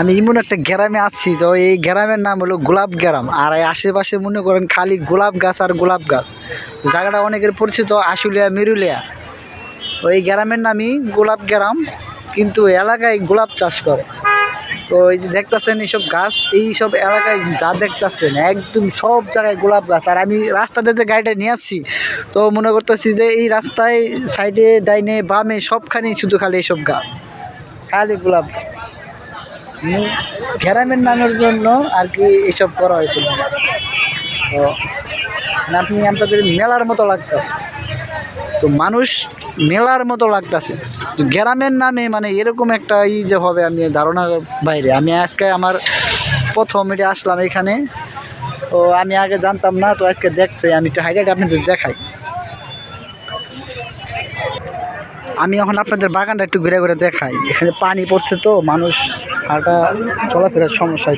আমি এমন একটা গ্রামে আছি তো এই গ্রামের নাম হলো গোলাপ গ্রাম। আর এই আশেপাশে মনে করেন খালি গোলাপ গাছ আর গোলাপ গাছ। জায়গাটা অনেকের পরিচিত, আশুলিয়া, মিরুলিয়া। ওই গ্রামের নামই গোলাপ গ্রাম, কিন্তু এলাকায় গোলাপ চাষ করে। তো এই যে দেখতেছেন এইসব গাছ এই সব এলাকায় যা দেখতেছেন, একদম সব জায়গায় গোলাপ গাছ। আর আমি রাস্তাতে যে গাড়িটা নিয়ে আসছি, তো মনে করতেছি যে এই রাস্তায় সাইডে, ডাইনে, বামে সবখানেই শুধু খালি এইসব গাছ, খালি গোলাপ গাছ। গ্রামের নামের জন্য আর কি এসব করা হয়েছে। তো মানে আপনি, আপনাদের মেলার মতো লাগতেছে। তো মানুষ মেলার মতো লাগতেছে। তো গ্রামের নামে মানে এরকম একটা ই যে হবে আমি ধারণার বাইরে। আমি আজকে আমার প্রথম এটা আসলাম এখানে। তো আমি আগে জানতাম না, তো আজকে দেখছে, আমি একটু হাইলাইট আপনাদের দেখাই। আমি এখন আপনাদের বাগানটা একটু ঘুরে ঘুরে দেখাই। এখানে পানি পড়ছে তো, মানুষ হাঁটা চলাফেরার সমস্যা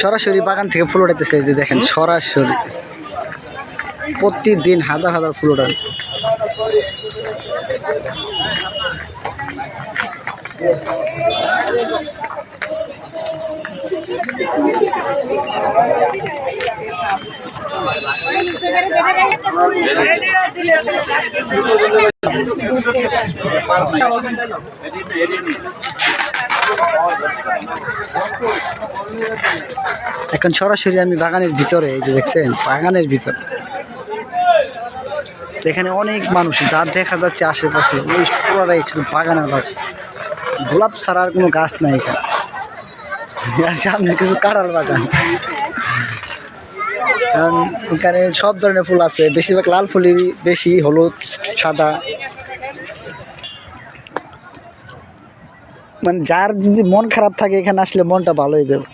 সরাসরি বাগান থেকে ফুল উঠাইতেছে যে দেখেন সরাসরি। প্রতিদিন হাজার হাজার ফুল ওঠান এখন সরাসরি আমি বাগানের ভিতরে, এই যে দেখছেন, বাগানের ভিতর। এখানে অনেক মানুষ যা দেখা যাচ্ছে আশেপাশে, ওই পুরোটাই বাগানের বাগান। গোলাপ ছাড়ার কোনো গাছ নাই এখানে। সামনে কিছু কাঁড়াল বাগান। কারণ এখানে সব ধরনের ফুল আছে, বেশিরভাগ লাল ফুলই বেশি, হলুদ, সাদা। মানে যার যদি মন খারাপ থাকে এখানে আসলে মনটা ভালো হয়ে যাবে